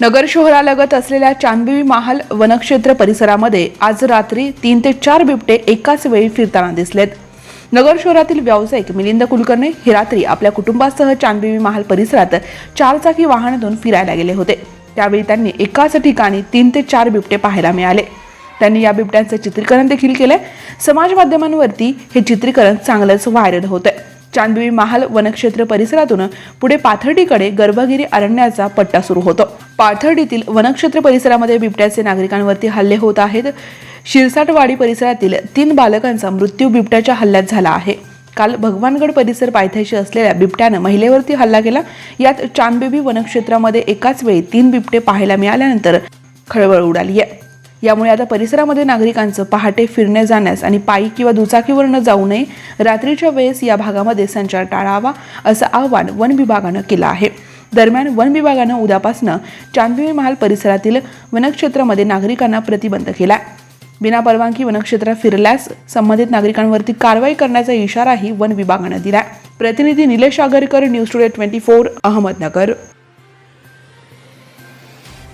नगर शहरालगत असलेल्या चांदबिबी महाल वनक्षेत्र परिसरामध्ये आज रात्री तीन ते चार बिबटे एकाच वेळी फिरताना दिसलेत. नगर शहरातील व्यावसायिक मिलिंद कुलकर्णी हे रात्री आपल्या कुटुंबासह चांदबिबी महाल परिसरात चारचाकी वाहनातून फिरायला गेले होते. त्यावेळी त्यांनी एकाच ठिकाणी तीन ते चार बिबटे पाहायला मिळाले. त्यांनी या बिबट्यांचं चित्रीकरण देखील केलंय समाज माध्यमांवरती हे चित्रीकरण चांगलंच व्हायरल होतंय. चांदबिबी महाल वनक्षेत्र परिसरातून पुढे पाथर्डीकडे गर्भगिरी अरण्याचा पट्टा सुरू होतो. पाथर्डीतील वनक्षेत्र परिसरामध्ये बिबट्याचे नागरिकांवरती हल्ले होत आहेत. शिरसाटवाडी परिसरातील तीन बालकांचा मृत्यू बिबट्याच्या हल्ल्यात झाला आहे. काल भगवानगड परिसर पायथ्याशी असलेल्या बिबट्यानं महिलेवरती हल्ला केला. यात चांदबेबी वनक्षेत्रामध्ये एकाच वेळी तीन बिबटे पाहायला मिळाल्यानंतर खळबळ उडाली आहे. यामुळे आता परिसरामध्ये नागरिकांचं पहाटे फिरणे जाण्यास आणि पायी किंवा दुचाकीवर न जाऊ नये रात्रीच्या वेळेस या भागामध्ये संचार टाळावा असं आवाहन वन विभागानं केलं आहे. दरम्यान वन विभागानं उद्यापासनं चांदबिबी महाल परिसरातील वनक्षेत्रामध्ये नागरिकांना प्रतिबंध केला बिना परवानगी वनक्षेत्रात फिरल्यास संबंधित नागरिकांवरती कारवाई करण्याचा इशाराही वन विभागानं दिला प्रतिनिधी Nilesh Agarkar news today twenty four Ahmednagar.